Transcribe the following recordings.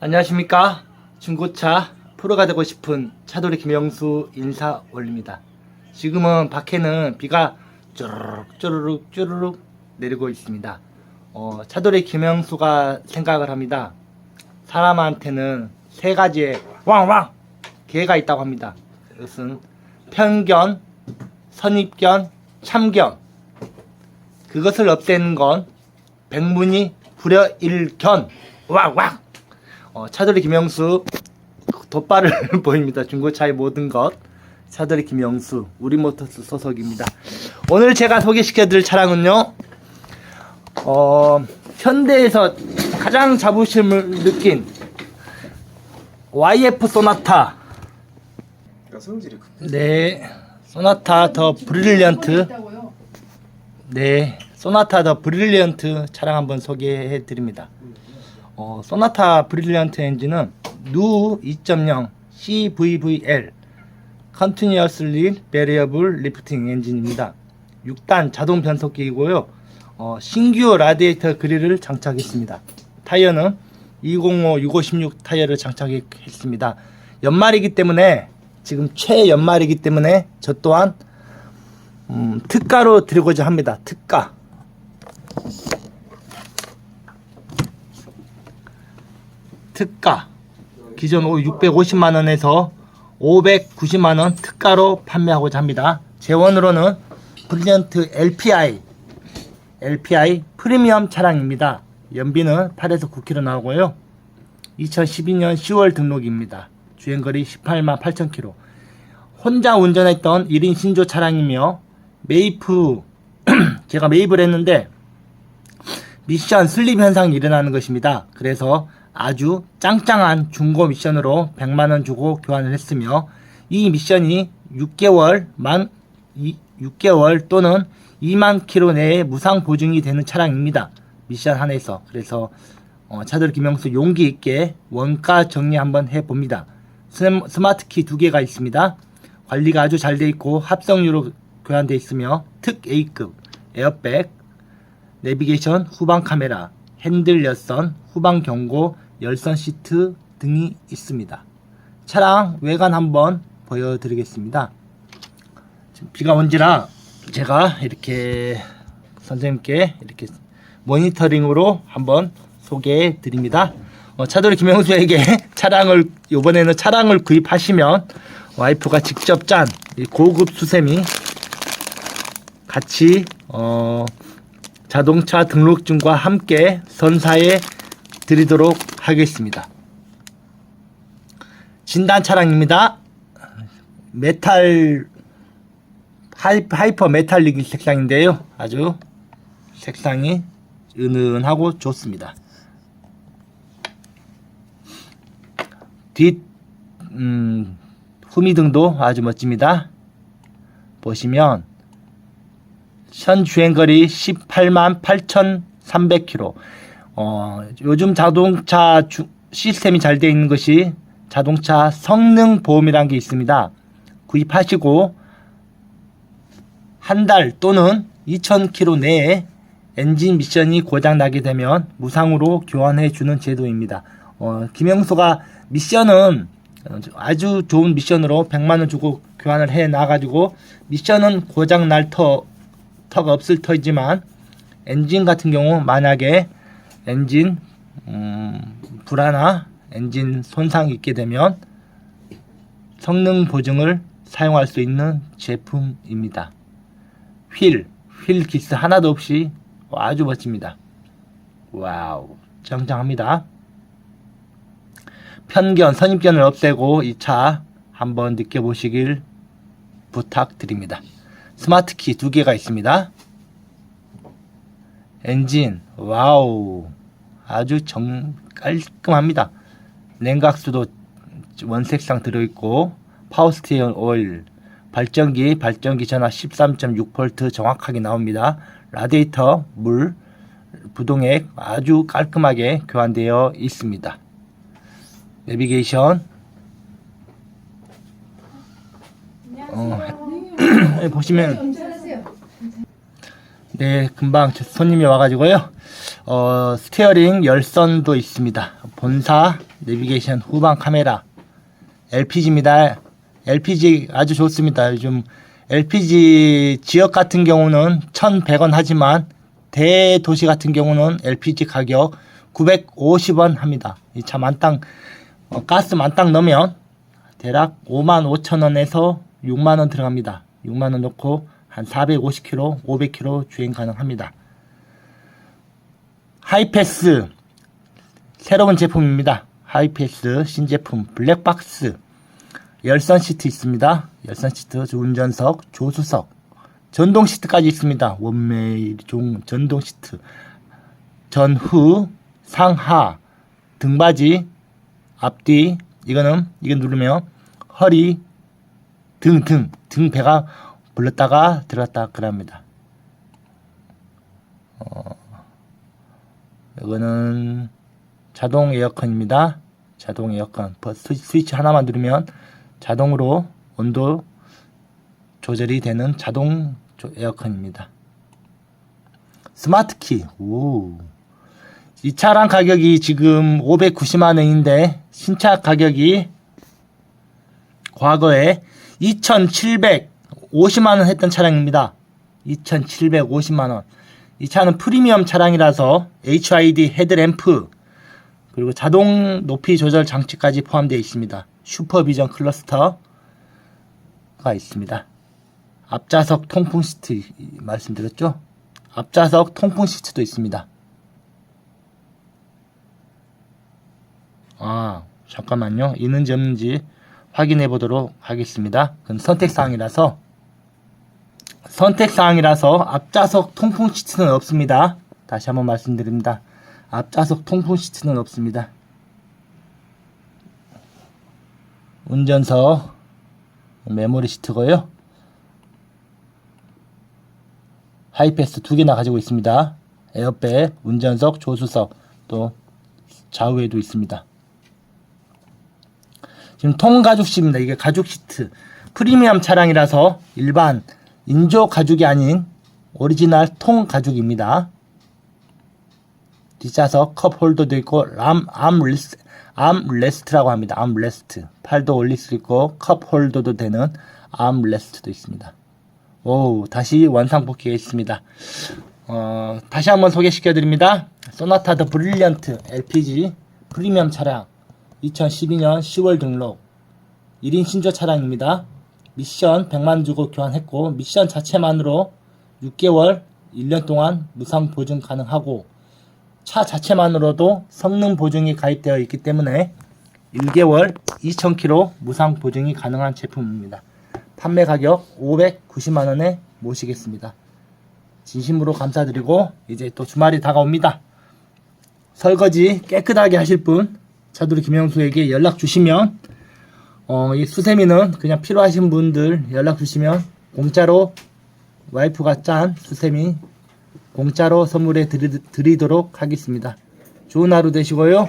안녕하십니까? 중고차 프로가 되고 싶은 차돌이 김영수 인사 올립니다. 지금은 밖에는 비가 쪼르륵 쪼르륵 쪼르륵 내리고 있습니다. 어, 차돌이 김영수가 생각을 합니다. 사람한테는 세 가지의 왕왕 개가 있다고 합니다. 그것은 편견 선입견 참견. 그것을 없애는 건 백문이 불여일견. 왕왕 어, 차돌이 김영수 덧발을 보입니다. 중고차의 모든 것 차돌이 김영수 우리모터스 소속입니다. 오늘 제가 소개시켜드릴 차량은요. 어, 현대에서 가장 자부심을 느낀 YF 소나타 그러니까 성질이 급. 네 소나타 더 브릴리언트 네 소나타 더 브릴리언트 차량 한번 소개해 드립니다. 어, 소나타 브릴리언트 엔진은 누2.0 CVVL Continuously Variable Lifting 엔진입니다. 6단 자동 변속기이고요. 어, 신규 라디에이터 그릴을 장착했습니다. 타이어는 205 6516 타이어를 장착했습니다. 연말이기 때문에 지금 최연말이기 때문에 저 또한 음, 특가로 드리고자 합니다. 특가. 특가 기존 650만 원에서 590만 원 특가로 판매하고자 합니다. 재원으로는 브릴리언트 LPI LPI 프리미엄 차량입니다. 연비는 8에서 9km 나오고요. 2012년 10월 등록입니다. 주행거리 18만 8천 km. 혼자 운전했던 1인 신조 차량이며 메이프 제가 매입을 했는데 미션 슬립 현상이 일어나는 것입니다. 그래서 아주 짱짱한 중고 미션으로 100만원 주고 교환을 했으며 이 미션이 6개월 만 6개월 또는 2만 킬로 내에 무상 보증이 되는 차량입니다. 미션 하나에서 그래서 어, 차들 김영수 용기 있게 원가 정리 한번 해봅니다. 스마- 스마트키 두 개가 있습니다. 관리가 아주 잘 돼 있고 합성유로 교환돼 있으며 특 A급 에어백 내비게이션 후방 카메라, 핸들 열선, 후방 경고, 열선 시트 등이 있습니다. 차량 외관 한번 보여드리겠습니다. 비가 온지라 제가 이렇게 선생님께 이렇게 모니터링으로 한번 소개해 드립니다. 어, 차돌이 김영수에게 차량을 이번에는 차량을 구입하시면 와이프가 직접 짠이 고급 수세미 같이 어, 자동차 등록증과 함께 선사해 드리도록 하겠습니다. 진단 차량입니다. 메탈 하이, 하이퍼 메탈릭 색상인데요. 아주 색상이 은은하고 좋습니다. 뒷 음, 후미등도 아주 멋집니다. 보시면 현 주행거리 18만 8,300km. 어, 요즘 자동차 주, 시스템이 잘 되어 있는 것이 자동차 성능 보험이라는 게 있습니다. 구입하시고 한 달 또는 2,000km 내에 엔진 미션이 고장 나게 되면 무상으로 교환해 주는 제도입니다. 어, 김영수가 미션은 아주 좋은 미션으로 100만 원 주고 교환을 해 놔가지고 미션은 고장 날 터, 터가 없을 터이지만 엔진 같은 경우 만약에 엔진 음, 불화나 엔진 손상이 있게 되면 성능 보증을 사용할 수 있는 제품입니다. 휠, 휠 기스 하나도 없이 아주 멋집니다. 와우, 짱짱합니다. 편견, 선입견을 없애고 이 차 한번 느껴보시길 부탁드립니다. 스마트키 두 개가 있습니다. 엔진, 와우, 아주 정 깔끔합니다. 냉각수도 원색상 들어있고 파워스티어 오일, 발전기, 발전기 전압 13.6V 정확하게 나옵니다. 라디에이터, 물, 부동액 아주 깔끔하게 교환되어 있습니다. 내비게이션 어, 보시면 네, 금방 저 손님이 와가지고요. 어, 스티어링 열선도 있습니다. 본사, 내비게이션, 후방 카메라, LPG입니다. LPG 아주 좋습니다. 요즘 LPG 지역 같은 경우는 1,100원 하지만 대도시 같은 경우는 LPG 가격 950원 합니다. 이 차 만땅 어, 가스 만땅 넣으면 대략 5만 5천 원에서 6만 원 들어갑니다. 6만 원 넣고 한 450km, 500km 주행 가능합니다. 하이패스 새로운 제품입니다. 하이패스 신제품 블랙박스 열선 시트 있습니다. 열선 시트 운전석, 조수석, 전동 시트까지 있습니다. 원메이 종 전동 시트 전후 상하 등받이 앞뒤 이거는 이거 누르면 허리 등 등 등 배가 불렀다가 들었다 그럽니다. 어, 이거는 자동 에어컨입니다. 자동 에어컨 스위치 하나만 누르면 자동으로 온도 조절이 되는 자동 조- 에어컨입니다. 스마트 키. 오. 이 차량 가격이 지금 590만 원인데 신차 가격이 과거에 2,750만 원 했던 차량입니다. 2,750만 원. 이 차는 프리미엄 차량이라서 HID 헤드램프 그리고 자동 높이 조절 장치까지 포함되어 있습니다. 슈퍼비전 클러스터가 있습니다. 앞좌석 통풍 시트 이- 말씀드렸죠? 앞좌석 통풍 시트도 있습니다. 아, 잠깐만요. 있는지 없는지 확인해 보도록 하겠습니다. 그건 선택사항이라서 선택사항이라서 앞좌석 통풍 시트는 없습니다. 다시 한번 말씀드립니다. 앞좌석 통풍 시트는 없습니다. 운전석 메모리 시트고요. 하이패스 두 개나 가지고 있습니다. 에어백, 운전석, 조수석, 또 좌우에도 있습니다. 지금 통 가죽 시트입니다. 이게 가죽 시트. 프리미엄 차량이라서 일반 인조 가죽이 아닌 오리지널 통 가죽입니다. 뒷좌석 컵 홀더도 있고 람 암레스 암레스트라고 합니다. 암레스트. 팔도 올릴 수 있고 컵 홀더도 되는 암레스트도 있습니다. 오, 다시 원상복귀해 있습니다. 어, 다시 한번 소개시켜 드립니다. 소나타 더 브릴리언트 LPG 프리미엄 차량 2012년 10월 등록 1인 신조 차량입니다. 미션 100만 주고 교환했고 미션 자체만으로 6개월 1년 동안 무상 보증 가능하고 차 자체만으로도 성능 보증이 가입되어 있기 때문에 1개월 2,000km 무상 보증이 가능한 제품입니다. 판매 가격 590만 원에 모시겠습니다. 진심으로 감사드리고 이제 또 주말이 다가옵니다. 설거지 깨끗하게 하실 분 차두리 김영수에게 연락 주시면 어, 이 수세미는 그냥 필요하신 분들 연락 주시면 공짜로 와이프가 짠 수세미 공짜로 선물해 드리, 드리도록 하겠습니다. 좋은 하루 되시고요.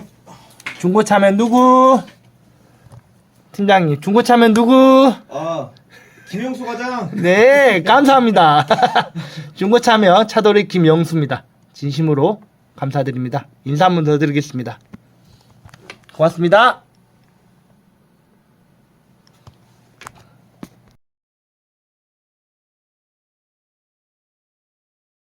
중고차면 누구? 팀장님, 중고차면 누구? 아 김영수 과장. 네, 감사합니다. 중고차면 차돌이 김영수입니다. 진심으로 감사드립니다. 인사 한 번 더 드리겠습니다. 고맙습니다.